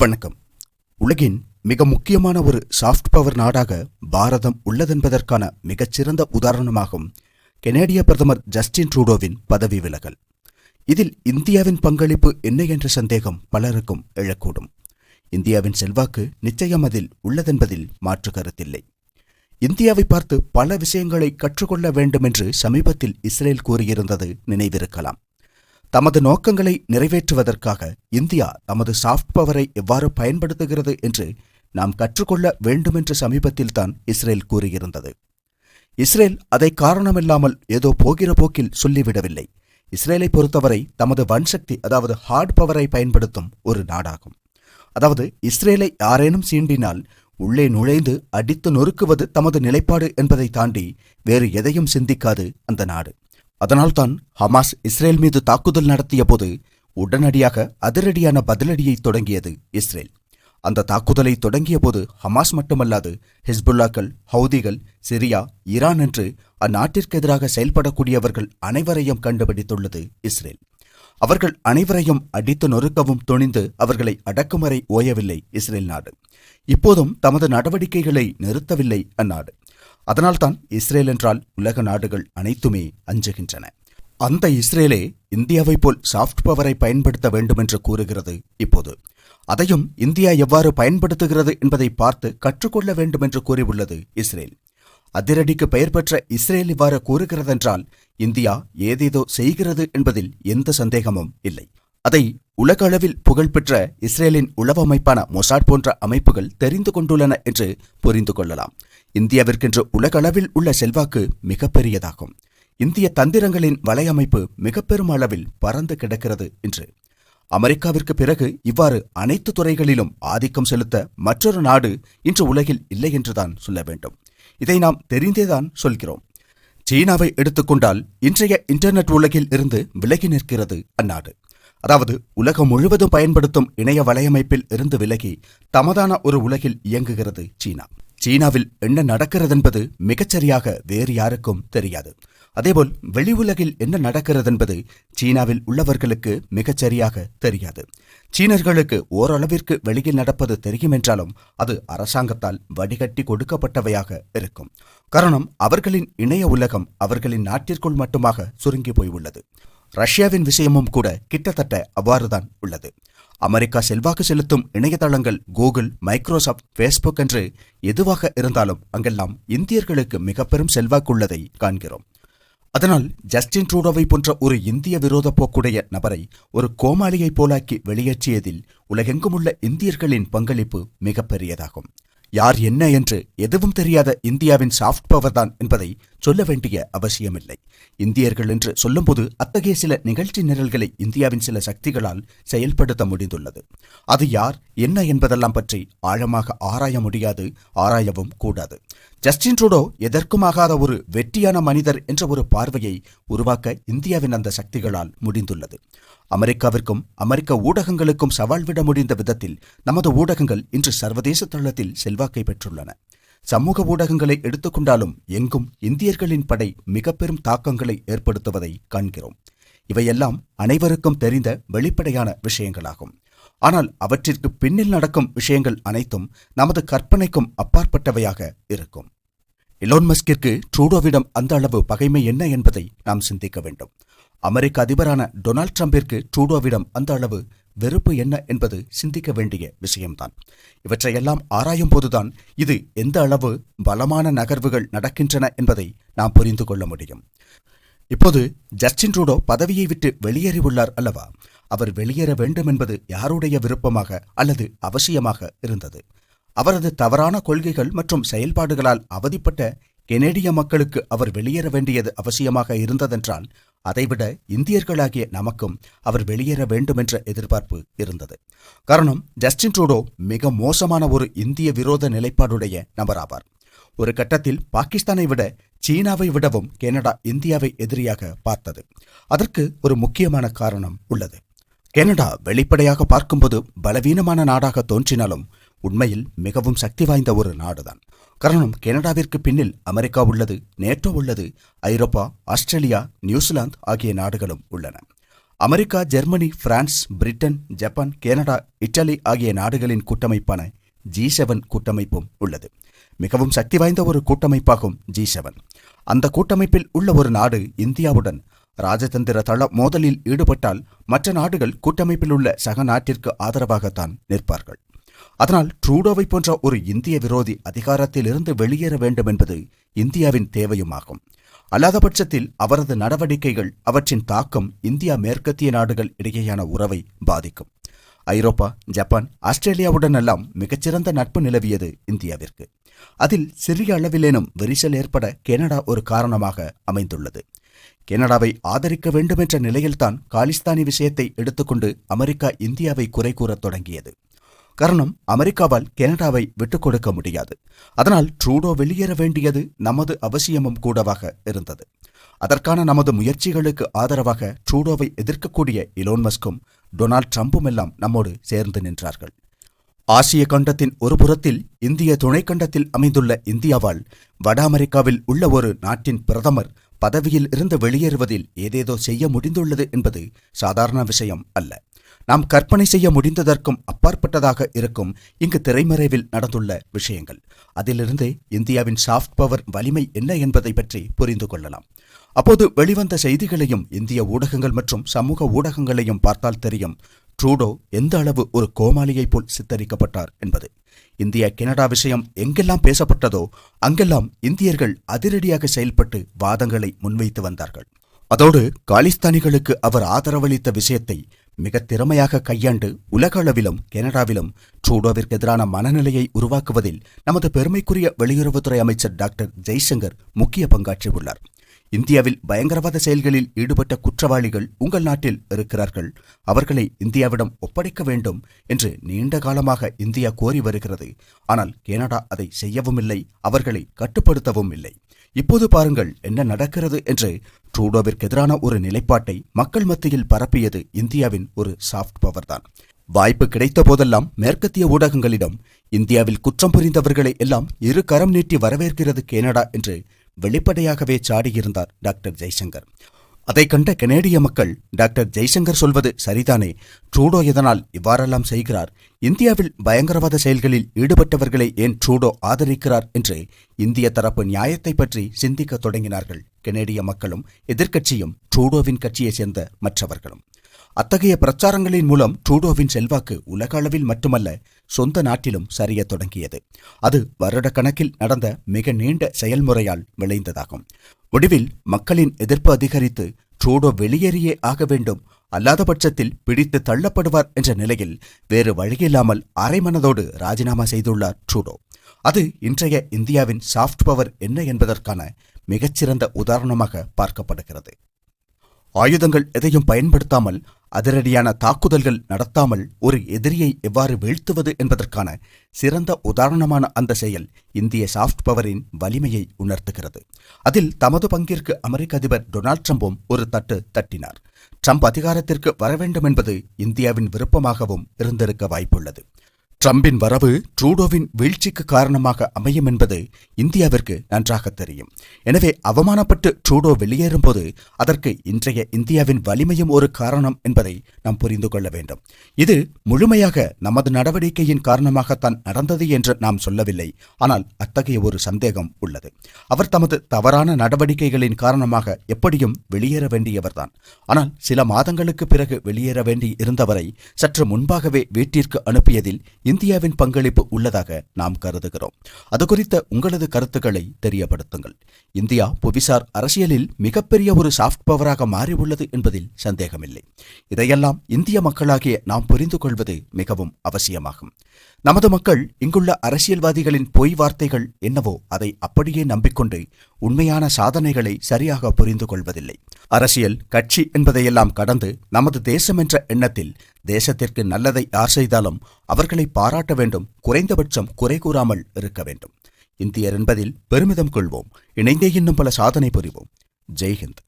வணக்கம். உலகின் மிக முக்கியமான ஒரு சாஃப்ட் பவர் நாடாக பாரதம் உள்ளதென்பதற்கான மிகச்சிறந்த உதாரணமாகும் கெனேடிய பிரதமர் ஜஸ்டின் ட்ரூடோவின் பதவி விலகல். இதில் இந்தியாவின் பங்களிப்பு என்ன என்ற சந்தேகம் பலருக்கும் எழக்கூடும். இந்தியாவின் செல்வாக்கு நிச்சயம் அதில் உள்ளதென்பதில் மாற்று கருத்தில்லை. இந்தியாவை பார்த்து பல விஷயங்களை கற்றுக்கொள்ள வேண்டும் என்று சமீபத்தில் இஸ்ரேல் கூறியிருந்தது நினைவிருக்கலாம். தமது நோக்கங்களை நிறைவேற்றுவதற்காக இந்தியா தமது சாஃப்ட் பவரை எவ்வாறு பயன்படுத்துகிறது என்று நாம் கற்றுக்கொள்ள வேண்டுமென்று சமீபத்தில்தான் இஸ்ரேல் கூறியிருந்தது. இஸ்ரேல் அதை காரணமில்லாமல் ஏதோ போகிற போக்கில் சொல்லிவிடவில்லை. இஸ்ரேலை பொறுத்தவரை தமது வன்சக்தி அதாவது ஹார்ட் பவரை பயன்படுத்தும் ஒரு நாடாகும். அதாவது இஸ்ரேலை யாரேனும் சீண்டினால் உள்ளே நுழைந்து அடித்து நொறுக்குவது தமது நிலைப்பாடு என்பதை தாண்டி வேறு எதையும் சிந்திக்காது அந்த நாடு. அதனால்தான் ஹமாஸ் இஸ்ரேல் மீது தாக்குதல் நடத்திய போது உடனடியாக அதிரடியான பதிலடியை தொடங்கியது இஸ்ரேல். அந்த தாக்குதலை தொடங்கிய போது ஹமாஸ் மட்டுமல்லாது ஹிஸ்புல்லாக்கள் ஹவுதிகள் சிரியா ஈரான் என்று அந்நாட்டிற்கு எதிராக செயல்படக்கூடியவர்கள் அனைவரையும் கண்டுபிடித்துள்ளது இஸ்ரேல். அவர்கள் அனைவரையும் அடித்து நொறுக்கவும் துணிந்து அவர்களை அடக்குமுறை ஓயவில்லை இஸ்ரேல் நாடு. இப்போதும் தமது நடவடிக்கைகளை நிறுத்தவில்லை அந்நாடு. அதனால்தான் இஸ்ரேல் என்றால் உலக நாடுகள் அனைத்துமே அஞ்சுகின்றன. அந்த இஸ்ரேலே இந்தியாவைப் போல் சாஃப்ட் பவரை பயன்படுத்த வேண்டுமென்று கூறுகிறது இப்போது. அதையும் இந்தியா எவ்வாறு பயன்படுத்துகிறது என்பதை பார்த்து கற்றுக்கொள்ள வேண்டுமென்று கூறியுள்ளது இஸ்ரேல். அதிரடிக்கு பெயர் பெற்ற இஸ்ரேல் இவ்வாறு கூறுகிறதென்றால் இந்தியா ஏதேதோ செய்கிறது என்பதில் எந்த சந்தேகமும் இல்லை. அதை உலக அளவில் புகழ்பெற்ற இஸ்ரேலின் உளவு அமைப்பான மொசாட் போன்ற அமைப்புகள் தெரிந்து கொண்டுள்ளன என்று புரிந்து கொள்ளலாம். இந்தியாவிற்கென்று உலக அளவில் உள்ள செல்வாக்கு மிகப்பெரியதாகும். இந்திய தந்திரங்களின் வலையமைப்பு மிக பெரும் அளவில் பறந்து கிடக்கிறது என்று அமெரிக்காவிற்கு பிறகு இவ்வாறு அனைத்து துறைகளிலும் ஆதிக்கம் செலுத்த மற்றொரு நாடு இன்று உலகில் இல்லை என்றுதான் சொல்ல வேண்டும். இதை நாம் தெரிந்தேதான் சொல்கிறோம். சீனாவை எடுத்துக்கொண்டால் இன்றைய இன்டர்நெட் உலகில் இருந்து விலகி நிற்கிறது அந்நாடு. அதாவது உலகம் முழுவதும் பயன்படுத்தும் இணைய வலையமைப்பில் இருந்து விலகி தமதான ஒரு உலகில் இயங்குகிறது சீனா. சீனாவில் என்ன நடக்கிறதென்பது மிகச்சரியாக வேறு யாருக்கும் தெரியாது. அதேபோல் வெளி உலகில் என்ன நடக்கிறதென்பது சீனாவில் உள்ளவர்களுக்கு மிகச்சரியாக தெரியாது. சீனர்களுக்கு ஓரளவிற்கு வெளியில் நடப்பது தெரியும் என்றாலும் அது அரசாங்கத்தால் வடிகட்டி கொடுக்கப்பட்டவையாக இருக்கும். காரணம் அவர்களின் இணைய உலகம் அவர்களின் நாட்டிற்குள் மட்டுமாக சுருங்கி போய் உள்ளது. ரஷ்யாவின் விஷயமும் கூட கிட்டத்தட்ட அவ்வாறுதான் உள்ளது. அமெரிக்கா செல்வாக்கு செலுத்தும் இணையதளங்கள் கூகுள் மைக்ரோசாப்ட் ஃபேஸ்புக் என்று எதுவாக இருந்தாலும் அங்கெல்லாம் இந்தியர்களுக்கு மிக பெரும் செல்வாக்குள்ளதை காண்கிறோம். அதனால் ஜஸ்டின் ட்ரூடோவை போன்ற ஒரு இந்திய விரோத போக்குடைய நபரை ஒரு கோமாளியைப் போலாக்கி வெளியேற்றியதில் உலகெங்குமுள்ள இந்தியர்களின் பங்களிப்பு மிகப்பெரியதாகும். யார் என்ன என்று எதுவும் தெரியாத இந்தியாவின் சாஃப்ட் பவர் தான் என்பதை சொல்ல வேண்டிய அவசியமில்லை. இந்தியர்கள் என்று சொல்லும்போது அத்தகைய சில நிகழ்ச்சி நிரல்களை இந்தியாவின் சில சக்திகளால் செயல்படுத்த முடிந்துள்ளது. அது யார் என்ன என்பதெல்லாம் பற்றி ஆழமாக ஆராய முடியாது ஆராயவும் கூடாது. ஜஸ்டின் ட்ரூடோ எதற்குமாகாத ஒரு வெற்றியான மனிதர் என்ற ஒரு பார்வையை உருவாக்க இந்தியாவின் அந்த சக்திகளால் முடிந்துள்ளது. அமெரிக்காவிற்கும் அமெரிக்க ஊடகங்களுக்கும் சவால் விட முடிந்த விதத்தில் நமது ஊடகங்கள் இன்று சர்வதேச தளத்தில் செல்வாக்கை பெற்றுள்ளன. சமூக ஊடகங்களை எடுத்துக்கொண்டாலும் எங்கும் இந்தியர்களின் படை மிக பெரும் தாக்கங்களை ஏற்படுத்துவதை காண்கிறோம். இவையெல்லாம் அனைவருக்கும் தெரிந்த வெளிப்படையான விஷயங்களாகும். ஆனால் அவற்றிற்கு பின்னில் நடக்கும் விஷயங்கள் அனைத்தும் நமது கற்பனைக்கும் அப்பாற்பட்டவையாக இருக்கும். இலோன்மஸ்கிற்கு ட்ரூடோவிடம் அந்த அளவு பகைமை என்ன என்பதை நாம் சிந்திக்க வேண்டும். அமெரிக்க அதிபரான டொனால்ட் ட்ரம்பிற்கு ட்ரூடோவிடம் அந்த அளவு வெறுப்பு என்ன என்பது சிந்திக்க வேண்டிய விஷயம்தான். இவற்றையெல்லாம் ஆராயும் போதுதான் இது எந்த அளவு பலமான நகர்வுகள் நடக்கின்றன என்பதை நாம் புரிந்து கொள்ள முடியும். இப்போது ஜஸ்டின் ட்ரூடோ பதவியை விட்டு வெளியேறியுள்ளார் அல்லவா? அவர் வெளியேற வேண்டும் என்பது யாருடைய விருப்பமாக அல்லது அவசியமாக இருந்தது? அவரது தவறான கொள்கைகள் மற்றும் செயல்பாடுகளால் அவதிப்பட்ட கெனேடிய மக்களுக்கு அவர் வெளியேற வேண்டியது அவசியமாக இருந்ததென்றால் அதைவிட இந்தியர்களாகிய நமக்கும் அவர் வெளியேற வேண்டுமென்ற எதிர்பார்ப்பு இருந்தது. காரணம் ஜஸ்டின் ட்ரூடோ மிக மோசமான ஒரு இந்திய விரோத நிலைப்பாடுடைய நபராவார். ஒரு கட்டத்தில் பாகிஸ்தானை விட சீனாவை விடவும் கனடா இந்தியாவை எதிரியாக பார்த்தது. அதற்கு ஒரு முக்கியமான காரணம் உள்ளது. கனடா வெளிப்படையாக பார்க்கும்போது பலவீனமான நாடாக தோன்றினாலும் உண்மையில் மிகவும் சக்தி வாய்ந்த ஒரு நாடுதான். காரணம் கனடாவிற்கு பின்னில் அமெரிக்கா உள்ளது நேட்டோ உள்ளது ஐரோப்பா ஆஸ்திரேலியா நியூசிலாந்து ஆகிய நாடுகளும் உள்ளன. America Germany France Britain Japan Canada Italy ஆகிய நாடுகளின் கூட்டமைப்பான ஜி செவன் கூட்டமைப்பும் உள்ளது. மிகவும் சக்தி வாய்ந்த ஒரு கூட்டமைப்பாகும் ஜி செவன். அந்த கூட்டமைப்பில் உள்ள ஒரு நாடு இந்தியாவுடன் ராஜதந்திர தள மோதலில் ஈடுபட்டால் மற்ற நாடுகள் கூட்டமைப்பில் உள்ள சக நாட்டிற்கு ஆதரவாகத்தான் நிற்பார்கள். அதனால் ட்ரூடோவை போன்ற ஒரு இந்திய விரோதி அதிகாரத்திலிருந்து வெளியேற வேண்டும் என்பது இந்தியாவின் தேவையுமாகும். அல்லாத பட்சத்தில் அவரது நடவடிக்கைகள் அவற்றின் தாக்கம் இந்தியா மேற்கத்திய நாடுகள் இடையேயான உறவை பாதிக்கும். ஐரோப்பா ஜப்பான் ஆஸ்திரேலியாவுடனெல்லாம் மிகச்சிறந்த நட்பு நிலவியது இந்தியாவிற்கு. அதில் சிறிய அளவிலேனும் விரிசல் ஏற்பட கனடா ஒரு காரணமாக அமைந்துள்ளது. கனடாவை ஆதரிக்க வேண்டுமென்ற நிலையில்தான் காலிஸ்தானி விஷயத்தை எடுத்துக்கொண்டு அமெரிக்கா இந்தியாவை குறை கூறத் தொடங்கியது. காரணம் அமெரிக்காவால் கனடாவை விட்டுக் கொடுக்க முடியாது. அதனால் ட்ரூடோ வெளியேற வேண்டியது நமது அவசியமும் கூடவாக இருந்தது. அதற்கான நமது முயற்சிகளுக்கு ஆதரவாக ட்ரூடோவை எதிர்க்கக்கூடிய இலோன் மஸ்கும் டொனால்ட் ட்ரம்பும் எல்லாம் நம்மோடு சேர்ந்து நின்றார்கள். ஆசிய கண்டத்தின் ஒரு புறத்தில் இந்திய துணைக்கண்டத்தில் அமைந்துள்ள இந்தியாவால் வட அமெரிக்காவில் உள்ள ஒரு நாட்டின் பிரதமர் பதவியில் இருந்து வெளியேறுவதில் ஏதேதோ செய்ய முடிந்துள்ளது என்பது சாதாரண விஷயம் அல்ல. நாம் கற்பனை செய்ய முடிந்ததற்கும் அப்பாற்பட்டதாக இருக்கும் இங்கு திரைமறைவில் நடந்துள்ள விஷயங்கள். அதிலிருந்து இந்தியாவின் சாஃப்ட் பவர் வலிமை என்ன என்பதை பற்றி புரிந்து கொள்ளலாம். அப்போது வெளிவந்த செய்திகளையும் இந்திய ஊடகங்கள் மற்றும் சமூக ஊடகங்களையும் பார்த்தால் தெரியும் ட்ரூடோ எந்த அளவு ஒரு கோமாளியைப் போல் சித்தரிக்கப்பட்டார் என்பது. இந்திய கனடா விஷயம் எங்கெல்லாம் பேசப்பட்டதோ அங்கெல்லாம் இந்தியர்கள் அதிரடியாக செயல்பட்டு வாதங்களை முன்வைத்து வந்தார்கள். அதோடு காலிஸ்தானிகளுக்கு அவர் ஆதரவளித்த விஷயத்தை மிக திறமையாக கையாண்டு உலக அளவிலும் கனடாவிலும் ட்ரூடோவிற்கு எதிரான மனநிலையை உருவாக்குவதில் நமது பெருமைக்குரிய வெளியுறவுத்துறை அமைச்சர் டாக்டர் ஜெய்சங்கர் முக்கிய பங்காற்றியுள்ளார். இந்தியாவில் பயங்கரவாத செயல்களில் ஈடுபட்ட குற்றவாளிகள் உங்கள் நாட்டில் இருக்கிறார்கள். அவர்களை இந்தியாவிடம் ஒப்படைக்க வேண்டும் என்று நீண்ட காலமாக இந்தியா கோரி வருகிறது. ஆனால் கனடா அதை செய்யவும் இல்லை அவர்களை கட்டுப்படுத்தவும் இல்லை இப்போது பாருங்கள் என்ன நடக்கிறது என்று ட்ரூடோவிற்கு எதிரான ஒரு நிலைப்பாட்டை மக்கள் மத்தியில் பரப்பியது இந்தியாவின் ஒரு சாஃப்ட் பவர் தான். வாய்ப்பு கிடைத்த போதெல்லாம் மேற்கத்திய ஊடகங்களிடம் இந்தியாவில் குற்றம் புரிந்தவர்களை எல்லாம் இரு கரம் நீட்டி வரவேற்கிறது கனடா என்று வெளிப்படையாகவே சாடியிருந்தார் டாக்டர் ஜெய்சங்கர். அதை கண்ட கனேடிய மக்கள் டாக்டர் ஜெய்சங்கர் சொல்வது சரிதானே? ட்ரூடோ இதனால் இவ்வாறெல்லாம் செய்கிறார்? இந்தியாவில் பயங்கரவாத செயல்களில் ஈடுபட்டவர்களை ஏன் ட்ரூடோ ஆதரிக்கிறார் என்று இந்திய தரப்பு நியாயத்தை பற்றி சிந்திக்க தொடங்கினார்கள். கனேடிய மக்களும் எதிர்க்கட்சியும் ட்ரூடோவின் கட்சியைச் சேர்ந்த மற்றவர்களும். அத்தகைய பிரச்சாரங்களின் மூலம் ட்ரூடோவின் செல்வாக்கு உலக அளவில் மட்டுமல்ல சொந்த நாட்டிலும் சரியத் தொடங்கியது. அது வருடக்கணக்கில் நடந்த மிக நீண்ட செயல்முறையால் விளைந்ததாகும். முடிவில் மக்களின் எதிர்ப்பு அதிகரித்து ட்ரூடோ வெளியேறியே ஆக வேண்டும். அல்லாத பட்சத்தில் பிடித்து தள்ளப்படுவார் என்ற நிலையில் வேறு வழியில்லாமல் அரைமனதோடு ராஜினாமா செய்துள்ளார் ட்ரூடோ அது இன்றைய இந்தியாவின் சாஃப்ட் பவர் என்ன என்பதற்கான மிகச்சிறந்த உதாரணமாக பார்க்கப்படுகிறது ஆயுதங்கள் எதையும் பயன்படுத்தாமல் அதிரடியான தாக்குதல்கள் நடத்தாமல் ஒரு எதிரியை எவ்வாறு வீழ்த்துவது என்பதற்கான சிறந்த உதாரணமான அந்த செயல் இந்திய சாஃப்ட் பவரின் வலிமையை உணர்த்துகிறது. அதில் தமது பங்கிற்கு அமெரிக்க அதிபர் டொனால்ட் ட்ரம்பும் ஒரு தட்டு தட்டினார். ட்ரம்ப் அதிகாரத்திற்கு வர வேண்டும் என்பது இந்தியாவின் விருப்பமாகவும் இருந்திருக்க வாய்ப்புள்ளது. ட்ரம்பின் வரவு ட்ரூடோவின் வீழ்ச்சிக்கு காரணமாக அமையும் என்பது இந்தியாவிற்கு நன்றாக தெரியும். எனவே அவமானப்பட்டு ட்ரூடோ வெளியேறும்போது அதற்கு இன்றைய இந்தியாவின் வலிமையும் ஒரு காரணம் என்பதை நாம் புரிந்து கொள்ள வேண்டும். இது முழுமையாக நமது நடவடிக்கையின் காரணமாகத்தான் நடந்தது என்று நாம் சொல்லவில்லை. ஆனால் அத்தகைய ஒரு சந்தேகம் உள்ளது. அவர் தமது தவறான நடவடிக்கைகளின் காரணமாக எப்படியும் வெளியேற வேண்டியவர்தான். ஆனால் சில மாதங்களுக்கு பிறகு வெளியேற வேண்டி இருந்தவரை சற்று முன்பாகவே வீட்டிற்கு அனுப்பியதில் இந்தியாவின் பங்களிப்பு உள்ளதாக நாம் கருதுகிறோம். அது குறித்த உங்களது கருத்துக்களை தெரியப்படுத்துங்கள். இந்தியா புவிசார் அரசியலில் மிகப்பெரிய ஒரு சாஃப்ட் பவராக மாறியுள்ளது என்பதில் சந்தேகமில்லை. இதையெல்லாம் இந்திய மக்களாகிய நாம் புரிந்து கொள்வது மிகவும் அவசியமாகும். நமது மக்கள் இங்குள்ள அரசியல்வாதிகளின் பொய் வார்த்தைகள் என்னவோ அதை அப்படியே நம்பிக்கொண்டு உண்மையான சாதனைகளை சரியாக புரிந்து கொள்வதில்லை. அரசியல் கட்சி என்பதையெல்லாம் கடந்து நமது தேசம் என்ற எண்ணத்தில் தேசத்திற்கு நல்லதை யார் செய்தாலும் அவர்களை பாராட்ட வேண்டும் குறைந்தபட்சம் குறை கூறாமல் இருக்க வேண்டும். இந்தியர் என்பதில் பெருமிதம் கொள்வோம். இணைந்தே இன்னும் பல சாதனை புரிவோம். ஜெய்ஹிந்த்.